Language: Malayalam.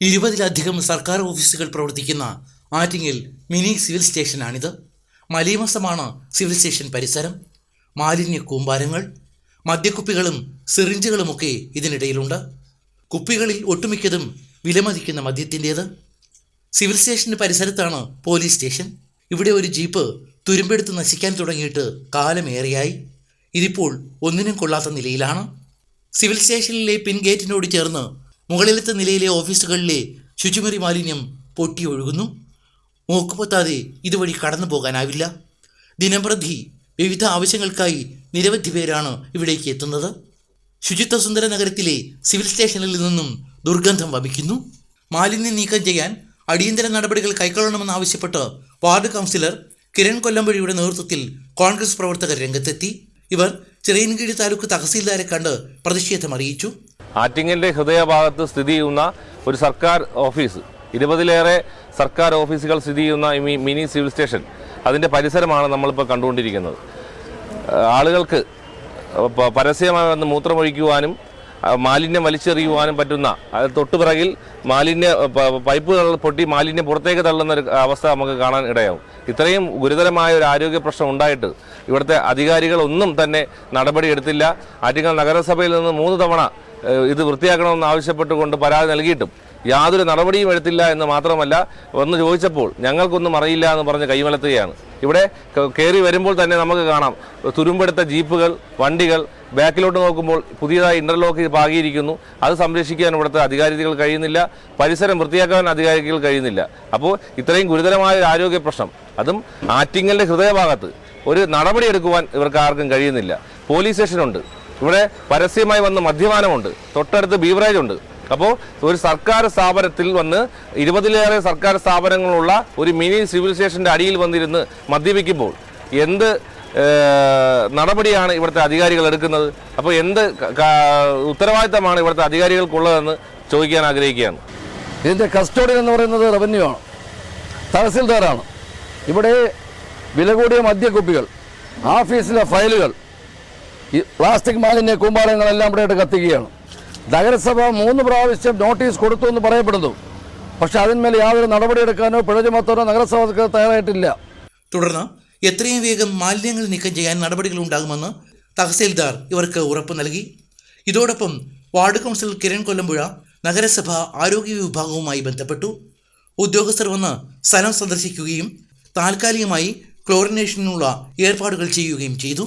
ഇരുപതിലധികം സർക്കാർ ഓഫീസുകൾ പ്രവർത്തിക്കുന്ന ആറ്റിങ്ങിൽ മിനി സിവിൽ സ്റ്റേഷനാണിത്. മലീമസമാണ് സിവിൽ സ്റ്റേഷൻ പരിസരം. മാലിന്യ കൂമ്പാരങ്ങൾ മദ്യക്കുപ്പികളും സിറിഞ്ചുകളുമൊക്കെ ഇതിനിടയിലുണ്ട്. കുപ്പികളിൽ ഒട്ടുമിക്കതും വിലമതിക്കുന്ന മദ്യത്തിന്റേത്. സിവിൽ സ്റ്റേഷന് പരിസരത്താണ് പോലീസ് സ്റ്റേഷൻ. ഇവിടെ ഒരു ജീപ്പ് തുരുമ്പെടുത്ത് നശിക്കാൻ തുടങ്ങിയിട്ട് കാലമേറെയായി. ഇതിപ്പോൾ ഒന്നിനും കൊള്ളാത്ത നിലയിലാണ്. സിവിൽ സ്റ്റേഷനിലെ പിൻഗേറ്റിനോട് ചേർന്ന് മുകളിലത്തെ നിലയിലെ ഓഫീസുകളിലെ ശുചിമുറി മാലിന്യം പൊട്ടി ഒഴുകുന്നു. മൂക്കുപൊത്താതെ ഇതുവഴി കടന്നു പോകാനാവില്ല. ദിനംപ്രതി വിവിധ ആവശ്യങ്ങൾക്കായി നിരവധി പേരാണ് ഇവിടേക്ക് എത്തുന്നത്. ശുചിത്വ സുന്ദര നഗരത്തിലെ സിവിൽ സ്റ്റേഷനിൽ നിന്നും ദുർഗന്ധം വമിക്കുന്നു. മാലിന്യം നീക്കം ചെയ്യാൻ അടിയന്തര നടപടികൾ കൈക്കൊള്ളണമെന്നാവശ്യപ്പെട്ട് വാർഡ് കൗൺസിലർ കിരൺ കൊല്ലമ്പഴിയുടെ നേതൃത്വത്തിൽ കോൺഗ്രസ് പ്രവർത്തകർ രംഗത്തെത്തി. ഇവർ ചിറയൻകീഴ് താലൂക്ക് തഹസീൽദാരെ കണ്ട് പ്രതിഷേധം അറിയിച്ചു. ആറ്റിങ്ങലിന്റെ ഹൃദയഭാഗത്ത് സ്ഥിതി ചെയ്യുന്ന ഒരു സർക്കാർ ഓഫീസ് ഇരുപതിലേറെ സർക്കാർ ഓഫീസുകൾ സ്ഥിതി ചെയ്യുന്ന ഈ മിനി സിവിൽ സ്റ്റേഷൻ അതിന്റെ പരിസരമാണ് നമ്മളിപ്പോൾ കണ്ടുകൊണ്ടിരിക്കുന്നത്. ആളുകൾക്ക് പരസ്യമായി വന്ന് മൂത്രമൊഴിക്കുവാനും മാലിന്യം വലിച്ചെറിയുവാനും പറ്റുന്ന തൊട്ടുപിറകിൽ മാലിന്യ പൈപ്പ് പൊട്ടി മാലിന്യം പുറത്തേക്ക് തള്ളുന്ന ഒരു അവസ്ഥ നമുക്ക് കാണാൻ ഇടയാവും. ഇത്രയും ഗുരുതരമായ ഒരു ആരോഗ്യ പ്രശ്നം ഉണ്ടായിട്ട് ഇവിടുത്തെ അധികാരികളൊന്നും തന്നെ നടപടിയെടുത്തില്ല ആറ്റിങ്ങൽ നഗരസഭയിൽ നിന്ന് മൂന്ന് തവണ ഇത് വൃത്തിയാക്കണമെന്ന് ആവശ്യപ്പെട്ടുകൊണ്ട് പരാതി നൽകിയിട്ടും യാതൊരു നടപടിയും എടുത്തില്ല എന്ന് മാത്രമല്ല വന്ന് ചോദിച്ചപ്പോൾ ഞങ്ങൾക്കൊന്നും അറിയില്ല എന്ന് പറഞ്ഞ് കൈമലത്തുകയാണ്. ഇവിടെ കയറി വരുമ്പോൾ തന്നെ നമുക്ക് കാണാം തുരുമ്പെടുത്ത ജീപ്പുകൾ വണ്ടികൾ ബാക്കിലോട്ട് നോക്കുമ്പോൾ പുതിയതായി ഇന്റർലോക്ക് പാകിയിരിക്കുന്നു. അത് സംരക്ഷിക്കാൻ ഇവിടുത്തെ അധികാരികൾ കഴിയുന്നില്ല പരിസരം വൃത്തിയാക്കാൻ അധികാരികൾ കഴിയുന്നില്ല. അപ്പോൾ ഇത്രയും ഗുരുതരമായ ഒരു ആരോഗ്യ പ്രശ്നം അതും ആറ്റിങ്ങലിന്റെ ഹൃദയഭാഗത്ത് ഒരു നടപടിയെടുക്കുവാൻ ഇവർക്ക് ആർക്കും കഴിയുന്നില്ല. പോലീസ് സ്റ്റേഷനുണ്ട്. ഇവിടെ പരസ്യമായി വന്ന് മദ്യപാനമുണ്ട്. തൊട്ടടുത്ത് ബീവറേജ് ഉണ്ട് അപ്പോൾ ഒരു സർക്കാർ സ്ഥാപനത്തിൽ വന്ന് ഇരുപതിലേറെ സർക്കാർ സ്ഥാപനങ്ങളുള്ള ഒരു മിനി സിവിൽ സ്റ്റേഷന്റെ അടിയിൽ വന്നിരുന്ന് മദ്യപിക്കുമ്പോൾ എന്ത് നടപടിയാണ് ഇവിടുത്തെ അധികാരികൾ എടുക്കുന്നത്? അപ്പോൾ എന്ത് ഉത്തരവാദിത്തമാണ് ഇവിടുത്തെ അധികാരികൾക്കുള്ളതെന്ന് ചോദിക്കാൻ ആഗ്രഹിക്കുകയാണ്. ഇതിന്റെ കസ്റ്റോഡിയൻ എന്ന് പറയുന്നത് റവന്യൂ ആണ്. തഹസിൽദാറാണ് ഇവിടെ വില കൂടിയ മദ്യക്കുപ്പികൾ ഓഫീസിലെ ഫയലുകൾ ഈ പ്ലാസ്റ്റിക് മാലിന്യ കൂമ്പാരങ്ങളെല്ലാം ഇവിടെ ആയിട്ട് കത്തിക്കുകയാണ്. നഗരസഭ മൂന്ന് പ്രാവശ്യം നോട്ടീസ് കൊടുത്തു എന്ന് പറയപ്പെടുന്നു. പക്ഷെ അതിന്മേൽ യാതൊരു നടപടിയെടുക്കാനോ പിഴ ചുമത്താനോ നഗരസഭ തയ്യാറായിട്ടില്ല. തുടർന്ന് എത്രയും വേഗം മാലിന്യങ്ങൾ നീക്കം ചെയ്യാൻ നടപടികൾ ഉണ്ടാകുമെന്ന് തഹസീൽദാർ ഇവർക്ക് ഉറപ്പ് നൽകി. ഇതോടൊപ്പം വാർഡ് കൗൺസിൽ കിരൺ കൊല്ലമ്പുഴ നഗരസഭ ആരോഗ്യ വിഭാഗവുമായി ബന്ധപ്പെട്ടു. ഉദ്യോഗസ്ഥർ വന്ന് സ്ഥലം സന്ദർശിക്കുകയും താൽക്കാലികമായി ക്ലോറിനേഷനുള്ള ഏർപ്പാടുകൾ ചെയ്യുകയും ചെയ്തു.